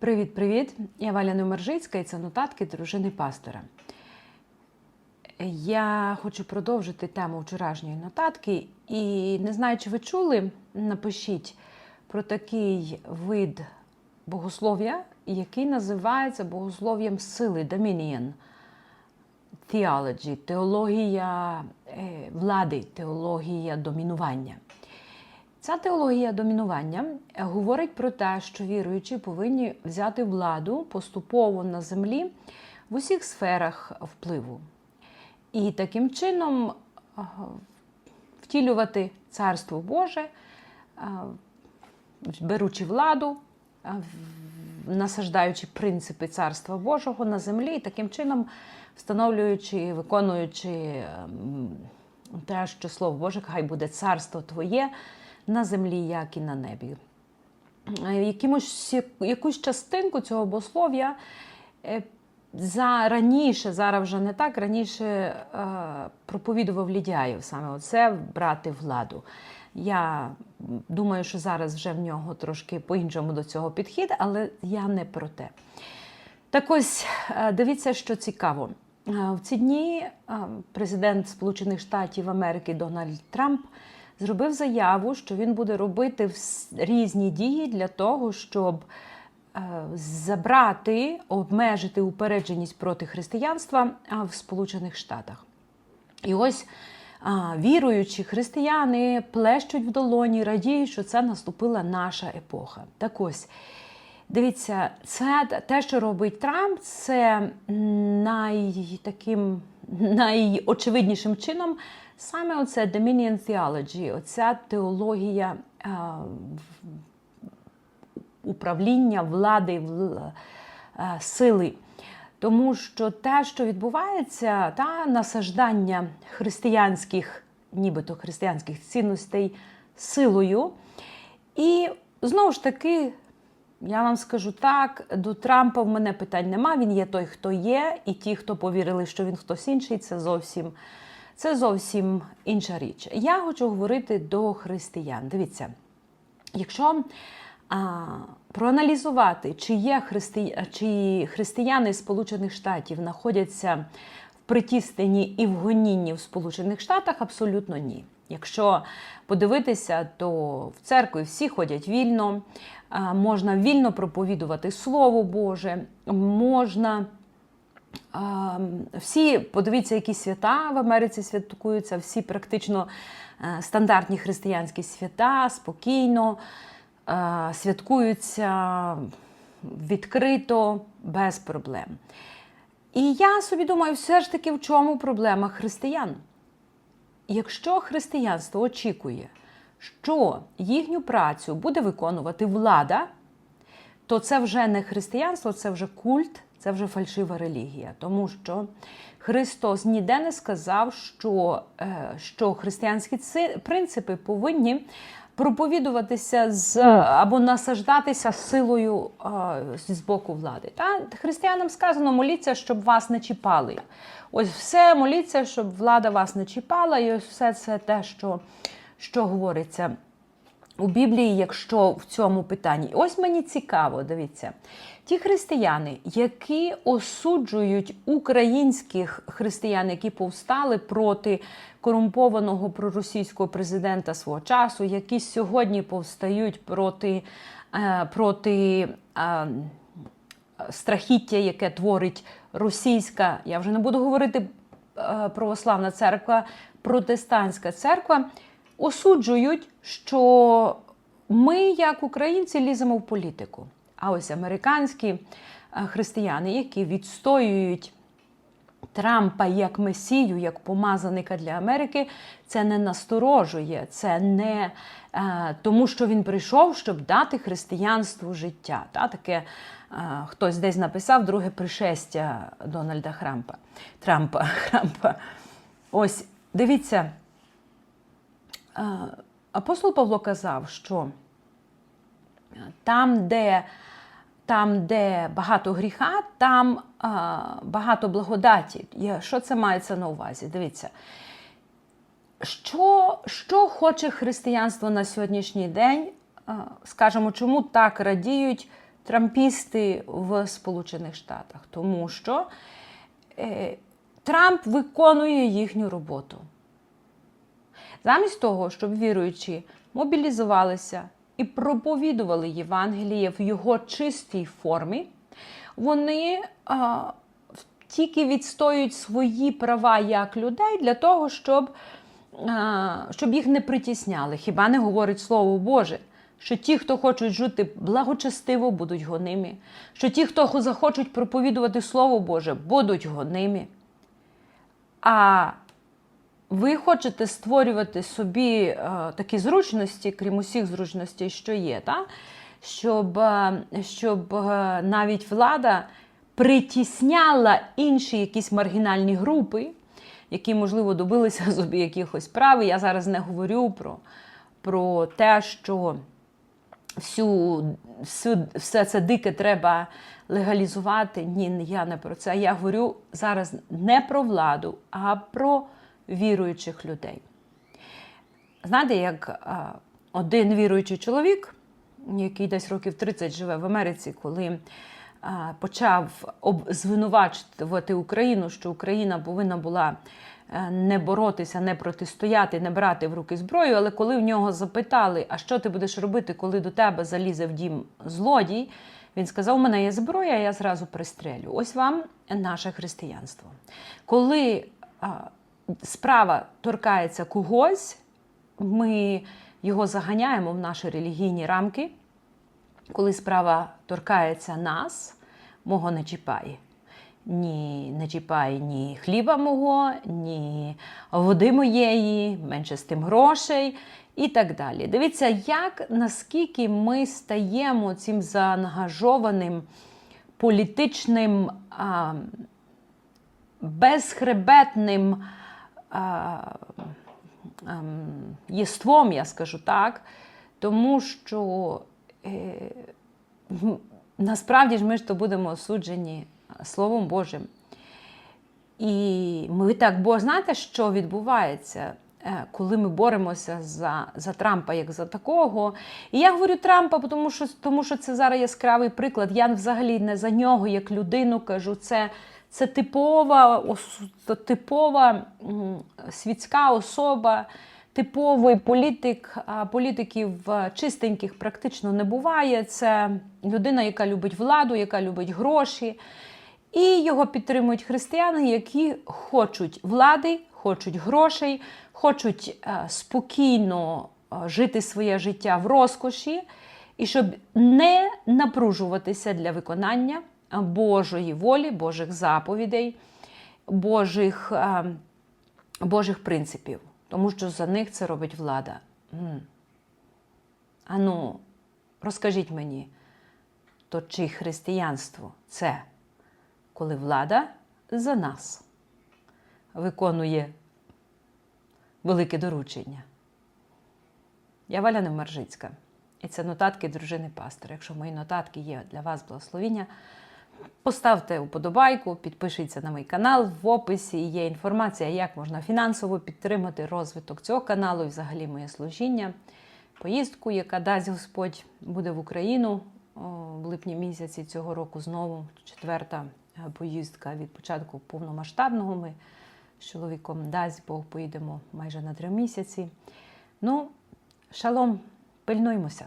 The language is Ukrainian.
Привіт-привіт! Я Валя Номержицька і це нотатки дружини пастора. Я хочу продовжити тему вчорашньої нотатки. І не знаю, чи ви чули, напишіть про такий вид богослов'я, який називається богослов'ям сили Dominion Theology, теологія е, влади, теологія домінування. Ця теологія домінування е, говорить про те, що віруючі повинні взяти владу поступово на землі в усіх сферах впливу. І таким чином втілювати Царство Боже, беручи владу, насаждаючи принципи Царства Божого на землі, і таким чином встановлюючи, виконуючи ем, те, що Слово Боже, хай буде царство Твоє на землі, як і на небі. Е, Якимось, якусь частинку цього богослов'я е, за раніше, зараз вже не так, раніше е, проповідував Лідяєв саме оце брати владу. Я думаю, що зараз вже в нього трошки по-іншому до цього підхід, але я не про те. Так ось е, дивіться, що цікаво. В ці дні президент Сполучених Штатів Америки Дональд Трамп зробив заяву, що він буде робити різні дії для того, щоб е, забрати, обмежити упередженість проти християнства в Сполучених Штатах. І ось віруючі християни плещуть в долоні, радіють, що це наступила наша епоха. Так ось. Дивіться, це те, що робить Трамп, це най, таким найочевиднішим чином саме оце Dominion Theology, оця теологія а, управління влади, е, сили. Тому що те, що відбувається, та насаждання християнських, нібито християнських цінностей силою. І знову ж таки, я вам скажу так: до Трампа в мене питань нема. Він є той, хто є, і ті, хто повірили, що він хтось інший, це зовсім, це зовсім інша річ. Я хочу говорити до християн. Дивіться, якщо а, проаналізувати, чи є христи... чи християни Сполучених Штатів знаходяться в притісненні і в гонінні в Сполучених Штатах, абсолютно ні. Якщо подивитися, то в церкві всі ходять вільно, можна вільно проповідувати Слово Боже, можна. А, Всі, подивіться, які свята в Америці святкуються, всі практично е, стандартні християнські свята, спокійно е, святкуються відкрито, без проблем. І я собі думаю, все ж таки в чому проблема християн? Якщо християнство очікує, що їхню працю буде виконувати влада, то це вже не християнство, це вже культ, це вже фальшива релігія. Тому що Христос ніде не сказав, що, е, що християнські принципи повинні проповідуватися з або насаждатися силою е, з боку влади. Та християнам сказано, моліться, щоб вас не чіпали. Ось все моліться, щоб влада вас не чіпала, і ось все це те, що, що говориться у Біблії, якщо в цьому питанні. Ось мені цікаво, дивіться, ті християни, які осуджують українських християн, які повстали проти корумпованого проросійського президента свого часу, які сьогодні повстають проти, е, проти е, страхіття, яке творить російська, я вже не буду говорити е, православна церква, протестантська церква, осуджують, що ми, як українці, ліземо в політику. А ось американські е, християни, які відстоюють Трампа як месію, як помазаника для Америки, це не насторожує, це не е, тому, що він прийшов, щоб дати християнству життя. Та, таке е, хтось десь написав друге пришестя Дональда Хрампа. Трампа. Хрампа. Ось дивіться, апостол Павло казав, що там, де там, де багато гріха, там а, багато благодаті. Що це мається на увазі? Дивіться. Що, що хоче християнство на сьогоднішній день? А, Скажемо, чому так радіють трампісти в Сполучених Штатах, тому що е, Трамп виконує їхню роботу. Замість того, щоб віруючі мобілізувалися і проповідували Євангеліє в його чистій формі, вони а, тільки відстоюють свої права як людей для того, щоб, а, щоб їх не притісняли. Хіба не говорить Слово Боже? Що ті, хто хочуть жити благочестиво, будуть гоними, що ті, хто захочуть проповідувати Слово Боже, будуть гоними. А ви хочете створювати собі е, такі зручності, крім усіх зручностей, що є, та? щоб, е, щоб е, навіть влада притісняла інші якісь маргінальні групи, які, можливо, добилися собі якихось прав. Я зараз не говорю про, про те, що всю, всю, все це дике треба легалізувати. Ні, я не про це. Я говорю зараз не про владу, а про віруючих людей. Знаєте, як один віруючий чоловік, який десь років 30 живе в Америці, коли почав об- звинувачувати Україну, що Україна повинна була е, не боротися, не протистояти, не брати в руки зброю. Але коли в нього запитали, а що ти будеш робити, коли до тебе залізе в дім злодій, він сказав: у мене є зброя, я зразу пристрелю. Ось вам наше християнство. Коли справа торкається когось, ми його заганяємо в наші релігійні рамки. Коли справа торкається нас, мого не чіпає. Ні, не чіпає ні хліба мого, ні води моєї, менше з тим грошей і так далі. Дивіться, як наскільки ми стаємо цим заангажованим політичним, а, безхребетним єством, я скажу так, тому що е, насправді ж ми ж то будемо осуджені Словом Божим. І ми так, бо знаєте, що відбувається, е, коли ми боремося за, за Трампа як за такого. І я говорю Трампа, тому що, тому що це зараз яскравий приклад. Я взагалі не за нього як людину кажу. Це, це типова, типова світська особа. Типовий політик, політиків чистеньких практично не буває. Це людина, яка любить владу, яка любить гроші. І його підтримують християни, які хочуть влади, хочуть грошей, хочуть е, спокійно е, жити своє життя в розкоші, і щоб не напружуватися для виконання Божої волі, Божих заповідей, Божих, е, Божих принципів. Тому що за них це робить влада. Ану, розкажіть мені, то чи християнство це? коли влада за нас виконує велике доручення. Я Валя Невмержицька, і це нотатки дружини пастора. Якщо мої нотатки є для вас благословіння, поставте уподобайку, підпишіться на мій канал. В описі є інформація, як можна фінансово підтримати розвиток цього каналу і взагалі моє служіння. Поїздку, яка дасть Господь, буде в Україну в липні місяці цього року знову четверта е, поїздка від початку повномасштабного. Ми з чоловіком дасть Бог поїдемо майже на три місяці. Ну, шалом, пильнуймося.